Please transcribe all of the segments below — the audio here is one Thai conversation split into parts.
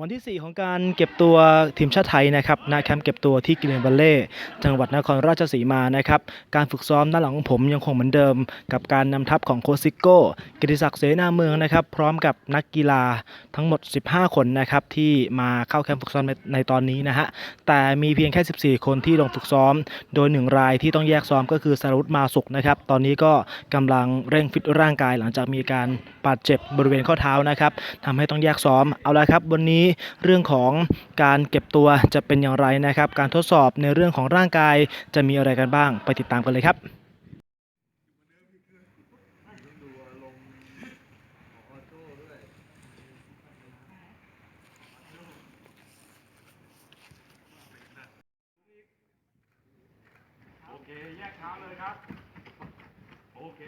วันที่ 4 ของการเก็บตัวทีมชาติไทยนะครับณแคมป์เก็บตัวที่กิเลนบัลเล่จังหวัดนครราชสีมานะครับ การฝึกซ้อมด้านหลังของผมยังคงเหมือนเดิม กับการนำทัพของโคซิโก้กิติศักดิ์เสนาเมืองนะครับ พร้อมกับนักกีฬาทั้งหมด 15 คนนะครับที่มาเข้าแคมป์ฝึกซ้อมในตอนนี้นะฮะ แต่มีเพียงแค่ 14 คนที่ลงฝึกซ้อม โดยหนึ่งรายที่ต้องแยกซ้อมก็คือสารวุฒิมาสุขนะครับ ตอนนี้ก็กำลังเร่งฟิตร่างกายหลังจากมีการบาดเจ็บบริเวณข้อเท้านะครับทำให้ต้องแยกซ้อม เอาละครับวันนี้เรื่องของการเก็บตัวจะเป็นอย่างไรนะครับ การทดสอบในเรื่องของร่างกายจะมีอะไรกันบ้าง ไปติดตามกันเลยครับโอเค แยกเท้าเลยครับ โอเค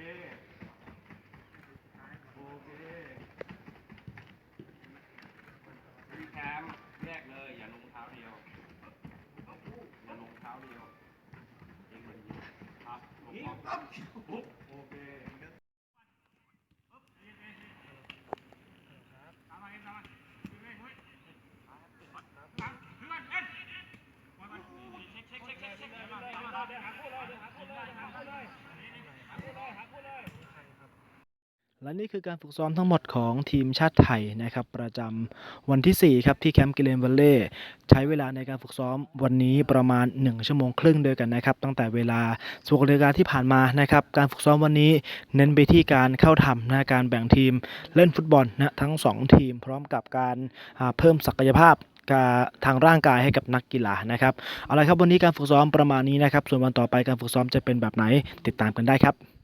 โอเคพี่แคมป์แยกเลย อย่าลงเท้าเดียว อย่าลงเท้าเดียวเองมันยิงครับลงพร้อมปุ๊บโอ เดี๋ยวมาเดี๋ยวมาเดี๋ยวหาคู่เลยเดี๋ยวหาคู่เลยหาคู่เลยหาคู่เลยหาคู่เลย และนี่คือการฝึกซ้อมทั้งหมดของทีมชาติไทยนะครับ ประจำวันที่ 4 ครับที่แคมป์กิเลนวัลเล่ใช้เวลาในการฝึกซ้อมวันนี้ประมาณ 1 ชั่วโมงครึ่งด้วยกันนะครับ ตั้งแต่เวลาสุกนาฬิกาที่ผ่านมานะครับ การฝึกซ้อมวันนี้เน้นไปที่การเข้าทำนะการแบ่งทีมเล่นฟุตบอลนะทั้ง 2 ทีม พร้อมกับการเพิ่มศักยภาพทางร่างกายให้กับนักกีฬานะครับเอาละครับวันนี้การฝึกซ้อมประมาณนี้นะครับ ส่วนวันต่อไปการฝึกซ้อมจะเป็นแบบไหนติดตามกันได้ครับ